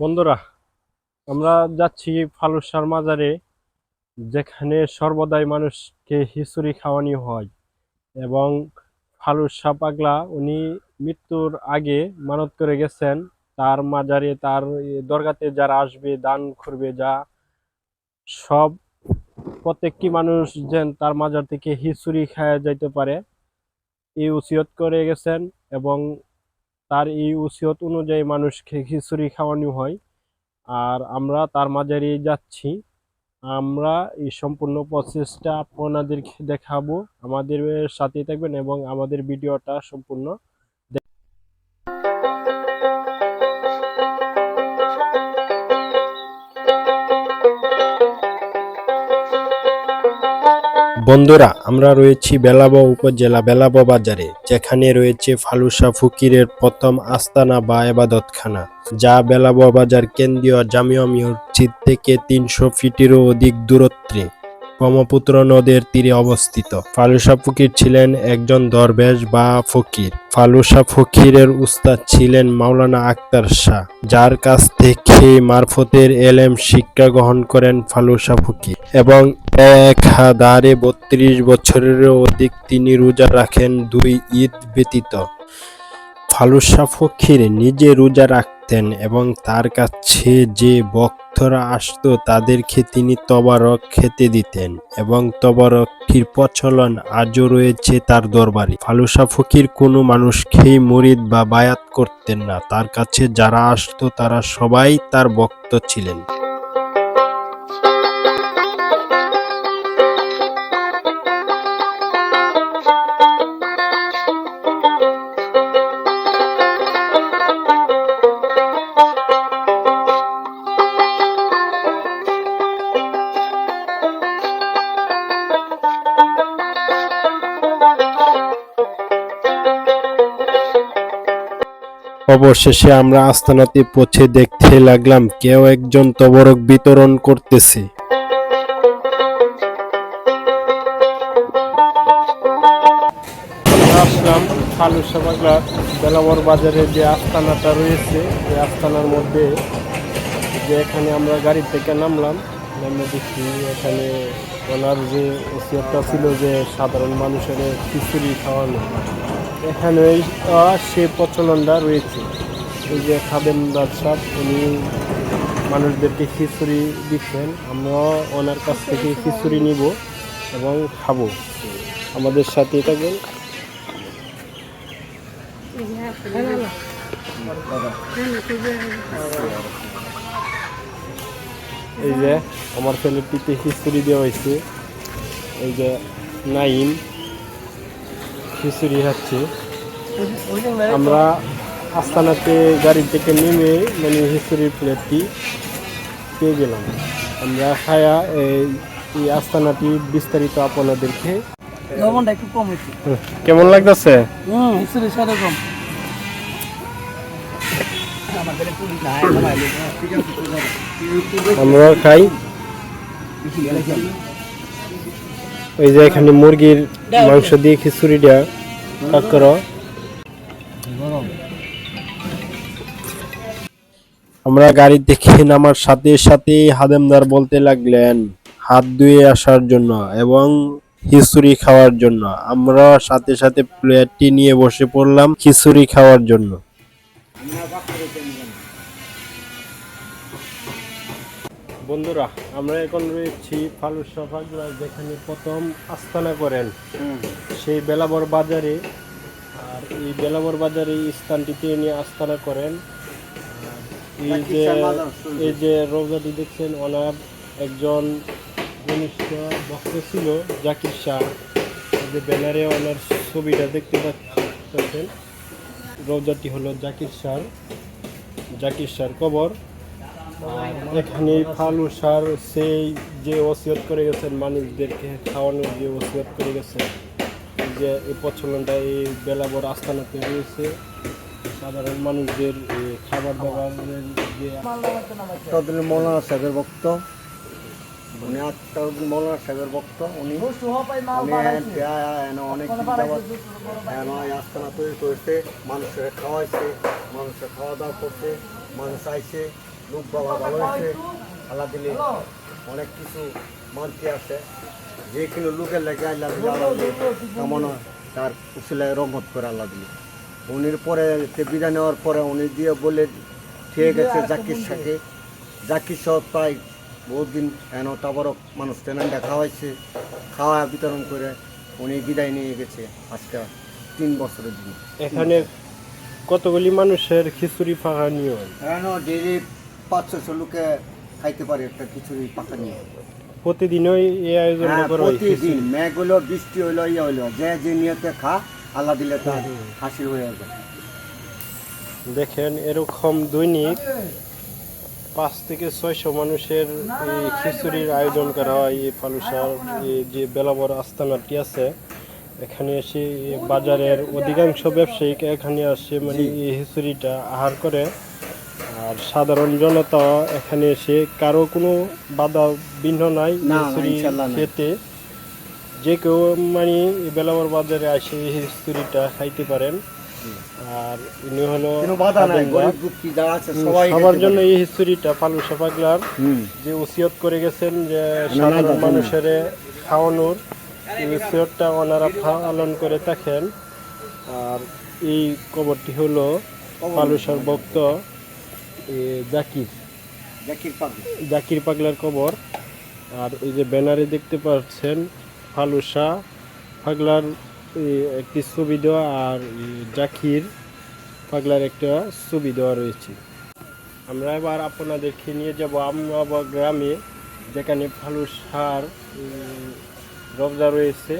বন্ধুরা আমরা যাচ্ছি ফালুসার মাজারে যেখানে সর্বদাই মানুষকে খিচুড়ি খাওয়ানি হয় এবং ফালুসা পাগলা, উনি মৃত্যুর আগে মানত করে গেছেন। তার মাজারে, তার দরগাতে যারা আসবে, দান করবে, যা সব প্রত্যেকটি মানুষ যেন তার মাজার থেকে খিচুড়ি খাওয়া যাইতে পারে, এই উসিয়ত করে গেছেন এবং তার এই উসিয়ত অনুযায়ী মানুষকে খিচুড়ি খাওয়ানো হয়। আর আমরা তার মাঝারি যাচ্ছি। আমরা এই সম্পূর্ণ প্রসেসটা আপনাদেরকে দেখাবো। আমাদের সাথে থাকবেন এবং আমাদের ভিডিওটা সম্পূর্ণ বন্ধুরা, আমরা রয়েছি বেলাবা উপজেলা বেলাবা বাজারে, যেখানে রয়েছে ফালুসা ফকিরের প্রথম আস্তানা বা এবাদতখানা, যা বেলাবা বাজার কেন্দ্রীয় জামিয়া মসজিদ থেকে তিনশো ফিটেরও অধিক দূরত্বে ব্রহ্মপুত্র নদের তীরে অবস্থিত। ফালুসা ফকির ছিলেন একজন দরবেশ বা ফকির। ফালুসা ফকিরের উস্তাদ ছিলেন মাওলানা আক্তার শাহ, যার কাছ থেকে মারফতের এলেম শিক্ষা গ্রহণ করেন ফালুসা ফকির এবং এক হাজারে বত্রিশ বছরেরও অধিক তিনি রোজা রাখেন দুই ঈদ ব্যতীত। ফালুসা ফকির নিজে রোজা রাখতেন এবং তার কাছে যে ভক্তরা আসত তাদেরকে তিনি তবারক খেতে দিতেন এবং তবারকটির প্রচলন আজও রয়েছে তার দরবারে। ফালুসা ফকির কোনো মানুষকেই মরিদ বা বায়াত করতেন না। তার কাছে যারা আসতো তারা সবাই তার ভক্ত ছিলেন। অবশেষে আমরা আস্তানাতে পৌঁছে দেখতে লাগলাম, কেউ একজন তবরক বিতরণ করতেছে। আসলাম ফালুসা বাগলা বেলাবর বাজারে যে আস্তানাটা রয়েছে, এই আস্তানার মধ্যে যে এখানে আমরা গাড়ি থেকে নামলাম, নামে দেখি এখানে ওনার যে ওসিয়তটা ছিল যে সাধারণ মানুষের খিচুড়ি খাওয়ানো। এখানে সে প্রচলনটা রয়েছে। এই যে খাদেমদার সাহ উনি মানুষদেরকে খিচুড়ি দিচ্ছেন। আমরা ওনার কাছ থেকে খিচুড়ি নিব এবং খাব। আমাদের সাথে থাকবেন এই যে, আমার ছেলেটিতে খিচুড়ি দেওয়া হয়েছে। এই যে নাইম। খিচুড়ি খাচ্ছি। আমরা আস্তানাতে গাড়ি থেকে নেমে মানে খিচুড়ির প্লেটটি পেয়ে গেলাম। আমরা খায়া এই আস্তানাটি বিস্তারিত আপনাদেরকে লবণটা একটু কম হয়েছে কেমন লাগতেছে? হুম আমরা খাই। ওই যে এখানে মুরগির মাংস দিয়ে খিচুড়ি দেওয়া কাকর আমরা গাড়ি দেখে নামার সাথে সাথে হাদেমদার বলতে লাগলেন, হাত ধুয়ে আসার জন্য এবং খিচুড়ি খাওয়ার জন্য। আমরা সাথে সাথে প্লেটটি নিয়ে বসে পড়লাম খিচুড়ি খাওয়ার জন্য। বন্ধুরা আমরা এখন রয়েছি ফালুসা ফাগলা যেখানে প্রথম আস্তানা করেন। সেই বেলাবর বাজারে আর এই বেলাবর বাজারে এই স্থানটিতে নিয়ে আস্তানা করেন। এই যে এই যে রোজাটি দেখছেন ওনার একজন ঘনিষ্ঠ ভক্ত ছিল জাকির শাহ। এই যে ব্যানারে ওনার ছবিটা দেখতে পাচ্ছেন। রোজাটি হলো জাকির শাহ জাকির শাহর কবর। এখানে ফালু সার, সেই যে ওসিয়ত করে গেছেন, মানুষদেরকে খাওয়ানোর যে ওসিয়ত করে গেছেন যে এই প্রচলনটা, এই বেলাবর আস্থানাতে রয়েছে। সাধারণ মানুষদের খাবার দাবারের যে আক্তাউদ্দিন মৌলানা সাহেবের ভক্ত উনি আক্তাউদ্দিন মৌলানা সাহেবের ভক্ত, উনি এন অনেক আস্তানা তৈরি করেছে মানুষের খাওয়াইছে, মানুষের খাওয়া দাওয়া করছে, মানুষ আইছে। লোক বাবা ভালো হয়েছে আল্লাহ দিলে অনেক কিছু মানতে আছে যে কোনো লোকের লেগে আল্লাহ দিলে আল্লাহ কেমন তার উসিলায় রহমত করে আল্লাহ দিলে। উনির পরে বিদায় নেওয়ার পরে উনি দিয়ে বলে ঠিক আছে জাকির সাথে জাকির সহ প্রায় বহুত দিন এন তারপরও মানুষ ট্রেনে দেখা হয়েছে খাওয়া বিতরণ করে উনি বিদায় নিয়ে গেছে আজকে তিন বছরের দিন এখানে কতগুলি মানুষের খিচুড়ি ফাঁকা নিয়ম? এন ডেলি পাঁচ ছশো লোকে খাইতে পারে একটা খিচুড়ি পাকা নিয়ে। প্রতিদিনই এই আয়োজন হ্যাঁ প্রতিদিন মেঘ বৃষ্টি হইল ইয়ে হইল যে যে নিয়তে খা আল্লাহ দিলে তার হয়ে যায় দেখেন এরকম দৈনিক পাঁচ থেকে ছয়শো মানুষের এই খিচুড়ির আয়োজন করা হয় এই ফালুসার এই যে বেলাবর আস্তানাটি আছে এখানে এসে বাজারের অধিকাংশ ব্যবসায়িক এখানে আসে মানে এই খিচুড়িটা আহার করে। আর সাধারণ জনতা এখানে এসে কারও কোনো বাধা বিঘ্ন নাই। খেতে যে কেউ মানে বেলাবর বাজারে আসে এই খিচুড়িটা খাইতে পারেন। আর ইনি হলো সবার জন্য এই হিস্তুরিটা ফালুসা পাগলার। হুম। যে উসিয়ত করে গেছেন যে সাধারণ মানুষের খাওয়ানোর এই উসিয়তটা ওনারা পালন করে থাকেন। আর এই কবরটি হলো ফালুসার ভক্ত জাকির। জাকির পাগল। জাকির পাগলার কবর। আর ওই যে ব্যানারে দেখতে পাচ্ছেন ফালুসা। পাগলার একটি ছবি দেওয়া আর জাকির পাগলার একটা ছবি দেওয়া রয়েছে। আমরা এবার আপনাদেরকে নিয়ে যাব আমবাবা গ্রামে যেখানে ফালুসার রবজা রয়েছে।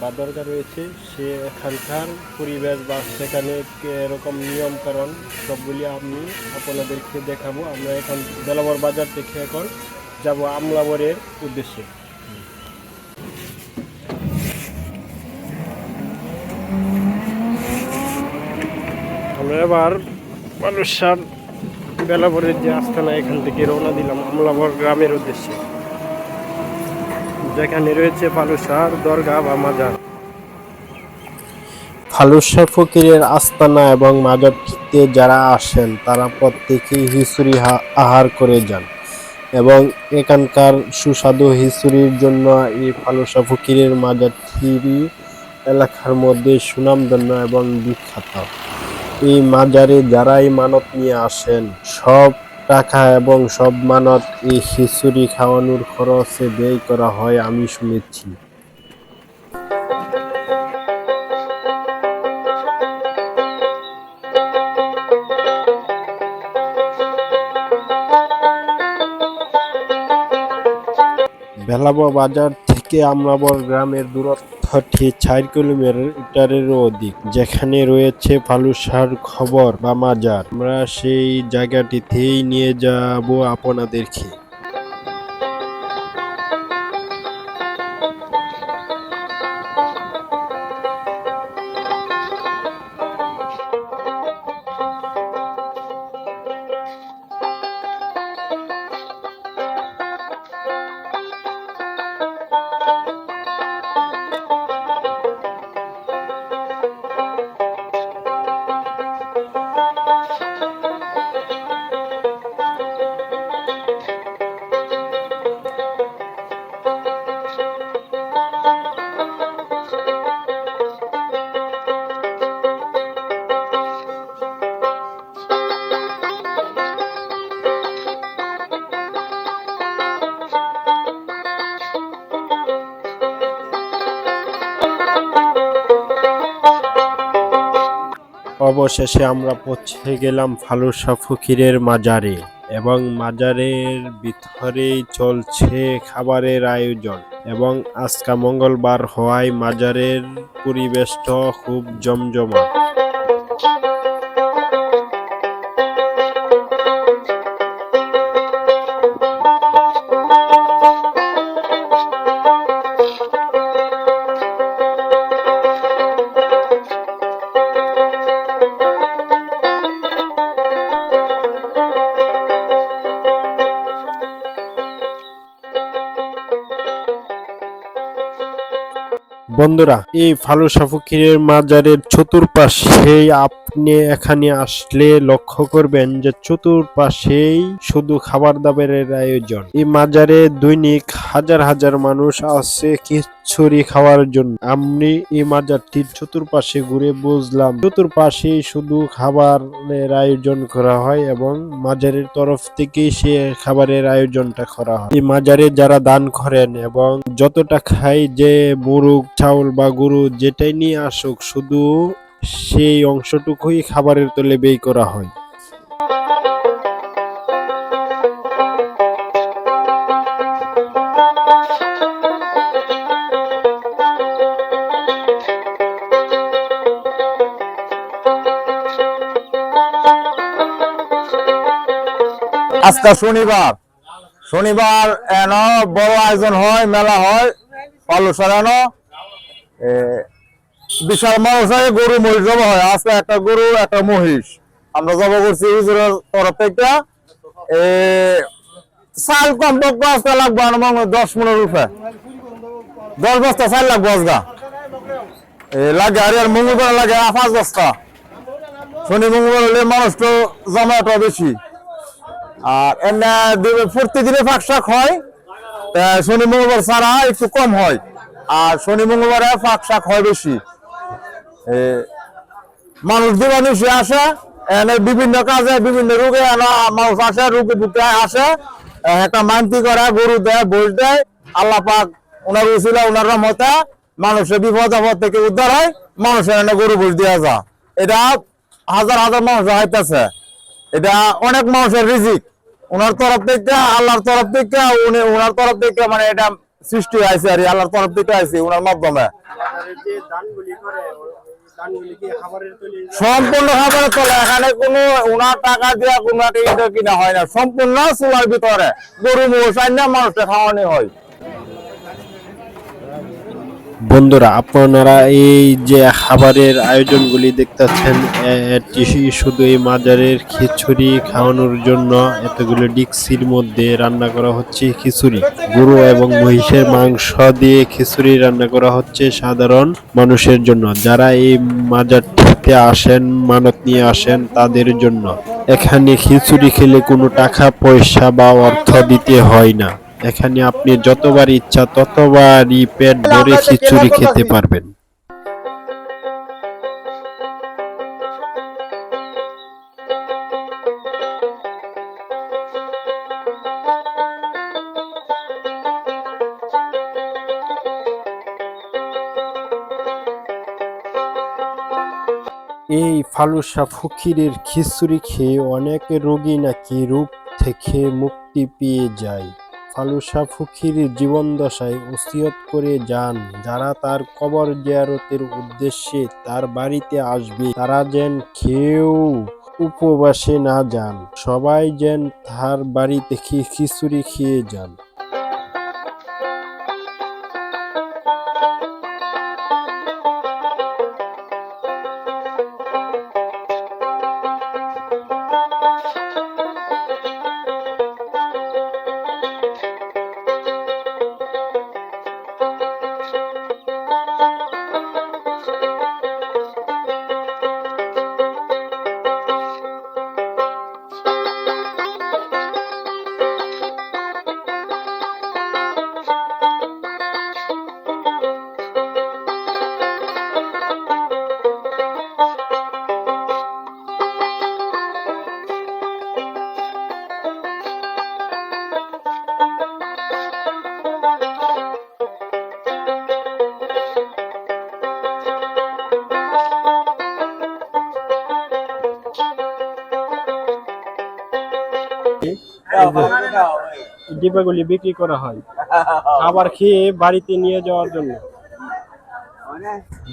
বা দরগা রয়েছে সে এখানকার পরিবেশ বা সেখানে এরকম নিয়মকানুন সবগুলি আমি আপনাদেরকে দেখাবো। আমরা এখন বেলাবর বাজার থেকে এখন যাব আমলাবরের উদ্দেশ্যে। আমরা এবার মানুষার বেলাবরের যে আস্থানা এখান থেকে রওনা দিলাম আমলাবর গ্রামের উদ্দেশ্যে। রয়েছে ফালুসার দরগা বা মাজার। ফালুসা ফকিরের আস্তানা এবং মাজারটিতে যারা আসেন, তারা প্রত্যেকেই হিসুরি আহার করে যান এবং এখানকার সুস্বাদু হিসুরির জন্য এই ফালুসা ফকিরের মাজারটি এলাকার মধ্যে সুনামধন্য এবং বিখ্যাত। এই মাজারে যারাই মানত নিয়ে আসেন, সব টাকা এবং সব মানত এই খিচুড়ি খাওয়ানোর খরচে ব্যয় করা হয়, আমি শুনেছি। বেলাবা বাজার থেকে আমরাবর গ্রামের দূরত্বটি চার কিলোমিটারেরও অধিক, যেখানে রয়েছে ফালুসার খবর বা মাজার। আমরা সেই জায়গাটিতেই নিয়ে যাব আপনাদেরকে। অবশেষে আমরা পৌঁছে গেলাম ফালুসা ফকিরের মাজারে এবং মাজারের ভিতরেই চলছে খাবারের আয়োজন এবং আজকা মঙ্গলবার হওয়ায় মাজারের পরিবেশটা খুব জমজমাট। বন্ধুরা, এই ফালুসা ফকিরের মাজারের চতুর্পাশে আপনি এখানে আসলে লক্ষ্য করবেন যে চতুর্পাশেই শুধু খাবার দাবারের আয়োজন। এই মাজারে দৈনিক হাজার হাজার মানুষ আসে খিচুড়ি খাওয়ার জন্য। আমি এই মাজারটির চতুর্পাশে ঘুরে বুঝলাম, চতুর্পাশে শুধু খাবারের আয়োজন করা হয় এবং মাজারের তরফ থেকেই সে খাবারের আয়োজনটা করা হয়। এই মাজারে যারা দান করেন এবং যতটা খাই যে মুরুগ, চাউল বা গরু যেটাই নিয়ে আসুক, শুধু সেই অংশটুকুই খাবারের তলে ব্যয় করা হয়। আজকে শনিবার। শনিবার এন বড় আয়োজন হয় মেলা হয় পালু সারানো এ, বিশাল মানুষ হয় গরু মহিষ জব হয়। আজকে একটা গরু একটা মহিষ। আমরা জব করছি হুজুরের তরফ থেকে। চাল কমপক্ষে আজকে লাগবে আমার দশ পনেরো রুপে। দশ বস্তা চাল লাগবে আজকা। লাগে আর আর মঙ্গলবার লাগে পাঁচ বস্তা। শনি মঙ্গলবার হলে মানুষ তো জমাটা বেশি। আর এমনি দিনে- প্রতিদিনে ফাঁক শাক হয় শনি মঙ্গলবার ছাড়া একটু কম হয়, আর শনি মঙ্গলবারে ফাঁক শাক হয় বেশি। মানুষ দিবানিশে আসে, এনে বিভিন্ন কাজে, বিভিন্ন রোগে মানুষ আসে, রোগে বুকে আসে একটা মানতি করে, গরু দেয় বই দেয়, আল্লাহ পাক ওনার উচিলা ওনার রহমতে মানুষের বিপদ আপদ থেকে উদ্ধার হয়, মানুষের এনে গরু বই দেওয়া যা এটা হাজার হাজার মানুষ হাইতেছে। এটা অনেক মানুষের রিজিক। ওনার তরফ থেকে, আল্লাহর তরফ থেকে, উনি ওনার তরফ থেকে মানে এটা সৃষ্টি হয়েছে আর আল্লাহর তরফ থেকে আছে ওনার মাধ্যমে। সম্পূর্ণ খাবারের তলে, এখানে কোনো ওনার টাকা দেওয়া কোনো কিনা হয় না। সম্পূর্ণ চুলার ভিতরে। গরু মোষ না মানুষটা খাওয়ানি হয়। বন্ধুরা, আপনারা এই যে খাবারের আয়োজনগুলি দেখতেছেন শুধু এই মাজারের খিচুড়ি খাওয়ানোর জন্য, এতগুলো ডিক্সির মধ্যে রান্না করা হচ্ছে খিচুড়ি। গরু এবং মহিষের মাংস দিয়ে খিচুড়ি রান্না করা হচ্ছে সাধারণ মানুষের জন্য। যারা এই মাজারটিতে আসেন, মানত নিয়ে আসেন, তাদের জন্য। এখানে খিচুড়ি খেলে কোনো টাকা, পয়সা বা অর্থ দিতে হয় না। এখানে আপনি যতবার ইচ্ছা ততবারই পেট ভরে খিচুড়ি খেতে পারবেন। এই ফালুসা ফকিরের খিচুড়ি খেয়ে অনেক রোগী নাকি রূপ থেকে মুক্তি পেয়ে যায়। ফালুসা ফুকির জীবনদশায় ওসিয়ত করে যান। যারা তার কবর জিয়ারতের উদ্দেশ্যে তার বাড়িতে আসবে, তারা যেন খেয়েও উপবাসে না যান। সবাই যেন তার বাড়ি খিচুড়ি খেয়ে যান। ডিবাগুলি বিক্রি করা হয়। খাবার খেয়ে বাড়িতে নিয়ে যাওয়ার জন্য।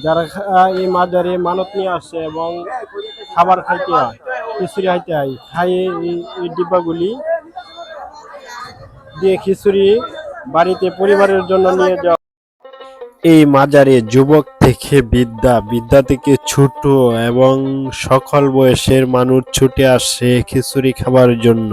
যারা এই মাজারে মানত নিয়ে আসে এবং খাবার খাইতে হয়, খিচুড়ি খাইতে হয়, খাইয়ে এই ডিব্বাগুলি দিয়ে খিচুড়ি বাড়িতে পরিবারের জন্য নিয়ে যাওয়া এই মাজারে যুবক থেকে বিদ্যা বিদ্যা থেকে ছোট এবং সকল বয়সের মানুষ ছুটে আসে খিচুড়ি খাবার জন্য।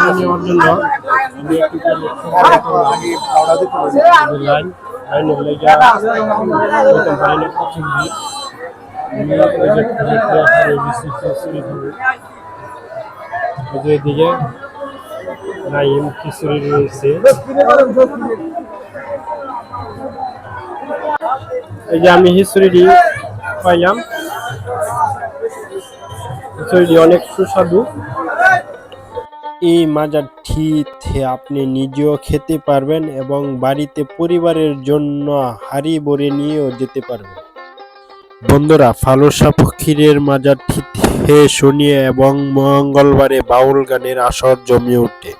করে নেওয়ার জন্য। আমি একটু লাইন লাইনের লেগে প্রথম লাইনে পছন্দ। আমি আসলে এদিকে নাইম খিচুড়ি রয়েছে। এই যে পাইলাম। খিচুড়িটি অনেক সুস্বাদু। এই মাজার ঠিতে আপনি নিজেও খেতে পারবেন এবং বাড়িতে পরিবারের জন্য হাড়ি ভরে নিয়েও যেতে পারবেন। বন্ধুরা, ফালসা ফকিরের মাজারটিতে শুনিয়ে এবং মঙ্গলবারে বাউল গানের আসর জমিয়ে ওঠে।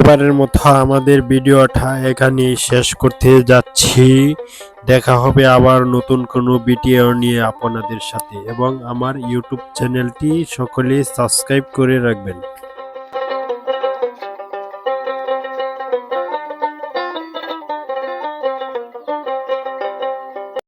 এবারের মতো আমাদের ভিডিওটা এখানে শেষ করতে যাচ্ছি। দেখা হবে আবার নতুন কোনো ভিডিও নিয়ে আপনাদের সাথে এবং আমার ইউটিউব চ্যানেলটি সকলে সাবস্ক্রাইব করে রাখবেন।